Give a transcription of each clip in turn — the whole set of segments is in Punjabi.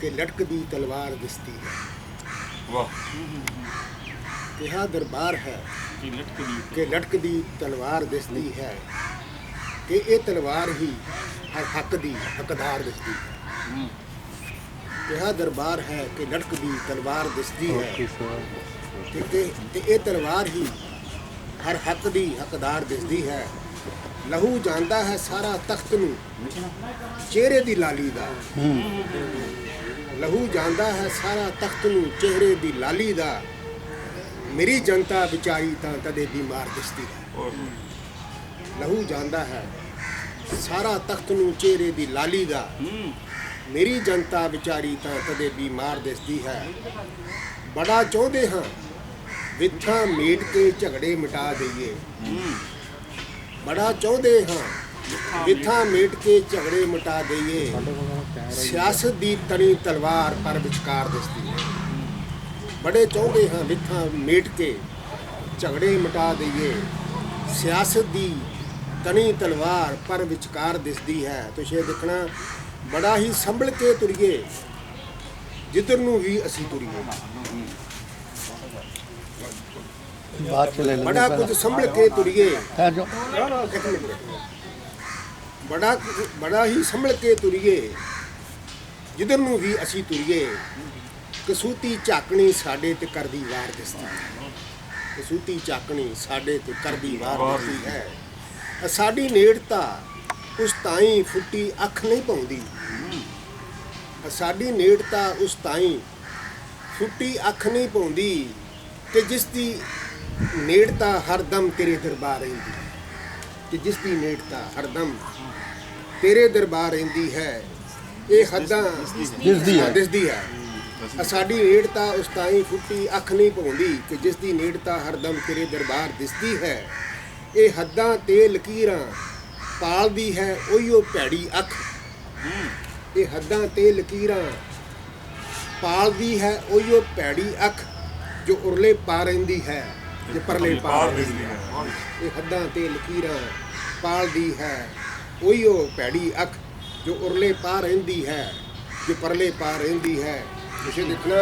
ਕਿ ਲਟਕਦੀ ਤਲਵਾਰ ਦਿਸਦੀ ਹੈ। ਵਾਹ। ਕਿਹਾ ਦਰਬਾਰ ਹੈ ਕੀ ਲਟਕਦੀ ਕਿ ਲਟਕਦੀ ਤਲਵਾਰ ਦਿਸਦੀ ਹੈ ਕਿ ਇਹ ਤਲਵਾਰ ਹੀ ਹਰ ਹੱਕ ਦੀ ਹੱਕਦਾਰ ਦਿਸਦੀ ਹੈ। ਹੂੰ। ਕਿਹਾ ਦਰਬਾਰ ਹੈ ਕਿ ਲਟਕਦੀ ਤਲਵਾਰ ਦਿਸਦੀ ਹੈ ਤੇ ਇਹ ਤਲਵਾਰ ਹੀ ਹਰ ਹੱਕ ਦੀ ਹੱਕਦਾਰ ਦਿਸਦੀ ਹੈ। ਲਹੂ ਜਾਂਦਾ ਹੈ ਸਾਰਾ ਤਖਤ ਨੂੰ ਚਿਹਰੇ ਦੀ ਲਾਲੀ ਦਾ। ਲਹੂ ਜਾਂਦਾ ਹੈ ਸਾਰਾ ਤਖਤ ਨੂੰ ਚਿਹਰੇ ਦੀ ਲਾਲੀ ਦਾ। ਮੇਰੀ ਜਨਤਾ ਵਿਚਾਰੀ ਤਾਂ ਕਦੇ ਬਿਮਾਰ ਦਿਸਦੀ ਹੈ ਲਹੂ ਜਾਂਦਾ ਹੈ ਸਾਰਾ ਤਖਤ ਨੂੰ ਚਿਹਰੇ ਦੀ ਲਾਲੀ ਦਾ। ਮੇਰੀ ਜਨਤਾ ਵਿਚਾਰੀ ਤਾਂ ਕਦੇ ਬਿਮਾਰ ਦਿਸਦੀ ਹੈ। ਬੜਾ ਚਾਹੁੰਦੇ ਹਾਂ ਵਿਥਾਂ ਮੇਟ ਕੇ ਝਗੜੇ ਮਿਟਾ ਦਈਏ। ਬੜਾ ਚਾਹੁੰਦੇ ਹਾਂ ਵਿਥਾਂ ਮੇਟ ਕੇ ਝਗੜੇ ਮਿਟਾ ਦਈਏ। ਸਿਆਸਤ ਦੀ ਤਣੀ ਤਲਵਾਰ ਪਰ ਵਿਚਕਾਰ ਦਿਸਦੀ ਹੈ। ਬੜੇ ਚਾਹੁੰਦੇ ਹਾਂ ਵਿਥਾਂ ਮੇਟ ਕੇ ਝਗੜੇ ਮਿਟਾ ਦਈਏ। ਸਿਆਸਤ ਦੀ ਤਣੀ ਤਲਵਾਰ ਪਰ ਵਿਚਕਾਰ ਦਿਸਦੀ ਹੈ। ਤੁਸੀਂ ਇਹ ਦੇਖਣਾ ਬੜਾ ਹੀ ਸੰਭਲ ਕੇ ਤੁਰੀਏ। ਜਿੱਧਰ ਨੂੰ ਵੀ ਅਸੀਂ ਤੁਰੀਏ। ਚ ਲੈ ਬੜਾ ਕੁਝ ਸੰਭਲ ਕੇ ਤੁਰੀਏ। ਇੱਕ ਮਿੰਟ। ਬੜਾ ਬੜਾ ਹੀ ਸੰਭਲ ਕੇ ਤੁਰੀਏ, ਜਿੱਧਰ ਨੂੰ ਵੀ ਅਸੀਂ ਤੁਰੀਏ, ਕਸੂਤੀ ਝਾਕਣੀ ਸਾਡੇ ਤੇ ਕਰਦੀ ਵਾਰ ਦਿਸਦੀ ਹੈ। ਕਸੂਤੀ ਝਾਕਣੀ ਸਾਡੇ ਤੇ ਕਰਦੀ ਵਾਰ ਦਿਸਦੀ ਹੈ। ਅ ਸਾਡੀ ਨੇੜਤਾ ਉਸ ਤਾਈਂ ਫੁੱਟੀ ਅੱਖ ਨਹੀਂ ਪਾਉਂਦੀ। ਅ ਸਾਡੀ ਨੇੜਤਾ ਉਸ ਤਾਈਂ ਫੁੱਟੀ ਅੱਖ ਨਹੀਂ ਪਾਉਂਦੀ ਕਿ ਜਿਸ ਦੀ ਨੇੜਤਾ ਹਰਦਮ ਤੇਰੇ ਦਰਬਾਰ ਰਹਿੰਦੀ ਕਿ ਜਿਸ ਦੀ ਨੇੜਤਾ ਹਰਦਮ ਤੇਰੇ ਦਰਬਾਰ ਰਹਿੰਦੀ ਹੈ ਇਹ ਹੱਦਾਂ ਦਿਸਦੀ ਹੈ। ਦਿਸਦੀ ਹੈ। ਸਾਡੀ ਨੇੜਤਾ ਉਸ ਤਾਈਂ ਫੁੱਟੀ ਅੱਖ ਨਹੀਂ ਪਾਉਂਦੀ ਕਿ ਜਿਸ ਦੀ ਨੇੜਤਾ ਹਰਦਮ ਤੇਰੇ ਦਰਬਾਰ ਦਿਸਦੀ ਹੈ ਇਹ ਹੱਦਾਂ ਤੇ ਲਕੀਰਾਂ ਪਾਲਦੀ ਹੈ ਉਹੀਓ ਭੈੜੀ ਅੱਖ। ਇਹ ਹੱਦਾਂ ਤੇ ਲਕੀਰਾਂ ਪਾਲਦੀ ਹੈ ਉਹੀਓ ਭੈੜੀ ਅੱਖ ਜੋ ਉਰਲੇ ਪਾ ਰਹਿੰਦੀ ਹੈ। ਜੇ ਪਰਲੇ ਪਾ ਬਾਹਰ ਰਹਿੰਦੀ ਦਿਸਦੀ ਹੈ। ਇਹ ਹੱਦਾਂ ਤੇ ਲਕੀਰਾਂ ਪਾਲਦੀ ਹੈ। ਉਹੀਓ ਭੈੜੀ ਅੱਖ ਜੋ ਉਰਲੇ ਪਾ ਰਹਿੰਦੀ ਹੈ ਜੋ ਪਰਲੇ ਪਾ ਰਹਿੰਦੀ ਹੈ। ਤੁਸੀਂ ਦੇਖਣਾ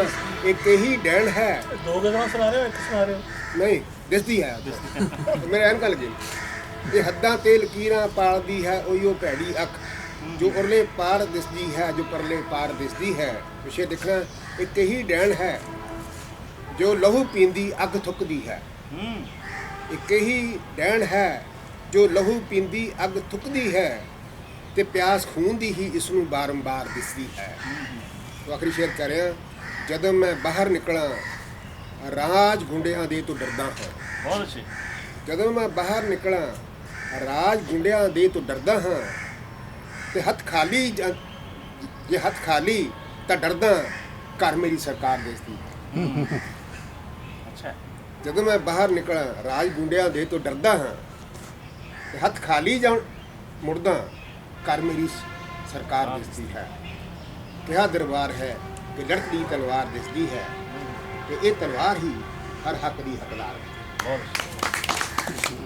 ਇੱਕ ਹੀ ਡੈਣ ਹੈ। ਦੋ ਗਜ਼ਲਾਂ ਸੁਣਾ ਰਹੇ ਹੋ ਇੱਕ ਸੁਣਾ ਰਹੇ ਹੋ? ਨਹੀਂ ਦਿਸਦੀ ਹੈ। ਮੇਰੇ ਐਨ ਗੱਲ ਗਈ ਇਹ ਹੱਦਾਂ ਤੇ ਲਕੀਰਾਂ ਪਾਲਦੀ ਹੈ ਉਹੀਓ ਭੈੜੀ ਅੱਖ ਜੋ ਉਰਲੇ ਪਾਰ ਦਿਸਦੀ ਹੈ ਜੋ ਪਰਲੇ ਪਾਰ ਦਿਸਦੀ ਹੈ। ਤੁਸੀਂ ਦੇਖਣਾ ਇੱਕ ਹੀ ਡੈਣ ਹੈ ਜੋ ਲਹੂ ਪੀਂਦੀ ਅੱਗ ਥੁੱਕਦੀ ਹੂੰ। ਇੱਕ ਹੀ ਡੈਣ ਹੈ ਜੋ ਲਹੂ ਪੀਂਦੀ ਅੱਗ ਥੁੱਕਦੀ ਹੈ ਤੇ ਪਿਆਸ ਖੂਨ ਦੀ ਹੀ ਇਸ ਨੂੰ ਬਾਰੰਬਾਰ ਦਿਸਦੀ ਹੈ। ਤੋ ਆਖਰੀ ਸ਼ੇਰ ਕਰ ਰਿਹਾ ਜਦੋਂ ਮੈਂ ਬਾਹਰ ਨਿਕਲਾਂ ਰਾਜ ਗੁੰਡਿਆਂ ਦੇ ਤੋਂ ਡਰਦਾ ਹਾਂ। ਬਹੁਤ ਅੱਛੇ। ਜਦੋਂ ਮੈਂ ਬਾਹਰ ਨਿਕਲਾਂ ਰਾਜ ਗੁੰਡਿਆਂ ਦੇ ਤੋਂ ਡਰਦਾ ਹਾਂ ਤੇ ਹੱਥ ਖਾਲੀ ਜਾਂ- ਜੇ ਹੱਥ ਖਾਲੀ ਤਾਂ ਡਰਦਾ ਘਰ ਮੇਰੀ ਸਰਕਾਰ ਦੇਸਦੀ ਅੱਛਾ। ਜਦੋਂ ਮੈਂ ਬਾਹਰ ਨਿਕਲਾਂ, ਰਾਜ ਗੁੰਡਿਆਂ ਦੇ ਤੋਂ ਡਰਦਾ ਹਾਂ ਤੇ ਹੱਥ ਖਾਲੀ ਜਾਂ ਮੁੜਦਾ, ਘਰ ਮੇਰੀ ਸਰਕਾਰ ਦਿਸਦੀ ਹੈ। ਕਿਹਾ ਦਰਬਾਰ ਹੈ ਕਿ ਲੜਕਦੀ ਤਲਵਾਰ ਦਿਸਦੀ ਹੈ ਕਿ ਇਹ ਤਲਵਾਰ ਹੀ ਹਰ ਹੱਕ ਦੀ ਹੱਕਦਾਰ ਹੈ। ਬਹੁਤ।